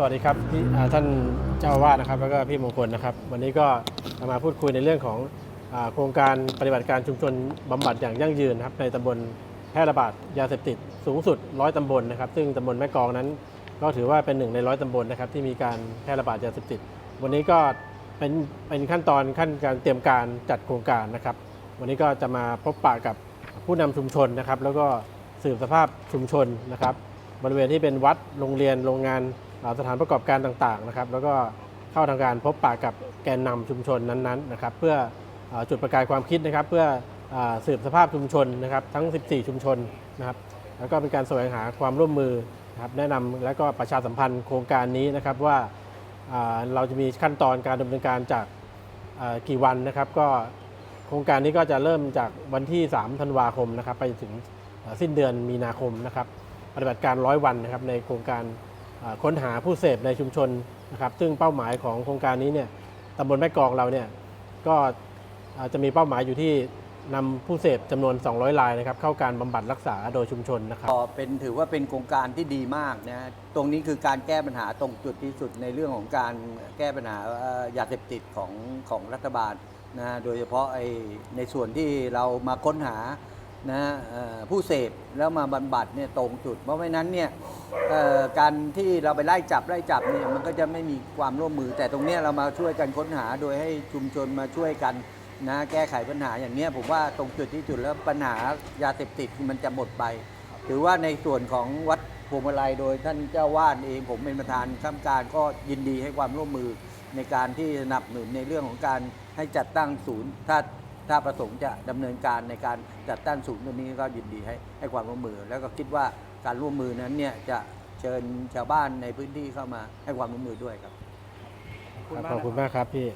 สวัสดีครับพี่ท่านเจ้าอาวาสนะครับ แล้วก็พี่มงคลนะครับ วันนี้ก็มาพูดคุยในเรื่องของอโครงการปฏิบัติการชุมชนบำบัดอย่างยั่งยืนนะครับในตำบลแพร่ระบาดยาเสพติดสูงสุดร้อยตำบลนะครับ ซึ่งตำบลแม่กองนั้น ก็ถือว่าเป็นหนึ่งในร้อยตำบลนะครับที่มีการแพร่ระบาดยาเสพติด วันนี้ก็เป็นเป็นขั้นตอนขั้นการเตรียมการจัดโครงการนะครับ วันนี้ก็จะมาพบปะกับผู้นำชุมชนนะครับ แล้วก็สืบสภาพชุมชนนะครับ บริเวณที่เป็นวัดโรงเรียนโรงงาน สถานประกอบการต่างๆนะครับ แล้วก็เข้าทางการพบปะกับแกนนำชุมชนนั้นๆนะครับ เพื่อจุดประกายความคิดนะครับ เพื่อสืบสภาพชุมชนนะครับ ทั้ง 14 ชุมชนนะครับ แล้วก็เป็นการแสวงหาความร่วมมือนะครับแนะนำและก็ประชาสัมพันธ์โครงการนี้นะครับว่าเราจะมีขั้นตอนการดำเนินการจากกี่วันนะครับ ก็โครงการนี้ก็จะเริ่มจากวันที่ 3 ธันวาคมนะครับ ไปถึงสิ้นเดือนมีนาคมนะครับ ปฏิบัติการร้อยวันนะครับในโครงการ ค้นหาผู้เสพในชุมชนนะครับซึ่งเป้าหมายของโครงการนี้เนี่ยตำบลแม่กองเราเนี่ยก็จะมีเป้าหมายอยู่ที่นำผู้เสพจำนวน 200รายนะครับเข้าการบำบัดรักษาโดยชุมชนนะครับก็เป็นถือว่าเป็นโครงการที่ดีมากนะตรงนี้คือการแก้ปัญหาตรงจุดที่สุดในเรื่องของการแก้ปัญหายาเสพติดของของรัฐบาลนะโดยเฉพาะไอในส่วนที่เรามาค้นหา นะผู้เสพแล้วมาบำบัดเนี่ยตรงจุด เพราะไม่นั้นเนี่ยการที่เราไปไล่จับไล่จับเนี่ยมันก็จะไม่มีความร่วมมือ แต่ตรงนี้เรามาช่วยกันค้นหาโดยให้ชุมชนมาช่วยกันนะแก้ไขปัญหาอย่างนี้ผมว่าตรงจุดที่จุดแล้วปัญหายาเสพติดมันจะหมดไปถือว่าในส่วนของวัดพวงมาลัยโดยท่านเจ้าวาดเองผมเป็นประธานข้ามการก็ยินดีให้ความร่วมมือในการที่สนับสนุนในเรื่องของการให้จัดตั้งศูนย์ถ้า ถ้าประสงค์จะดำเนินการในการจัดตั้งศูนย์ตัวนี้ก็ยินดีให้ให้ความร่วมมือ แล้วก็คิดว่าการร่วมมือนั้นเนี่ยจะเชิญชาวบ้านในพื้นที่เข้ามาให้ความร่วมมือด้วยครับ ขอบคุณมากครับพี่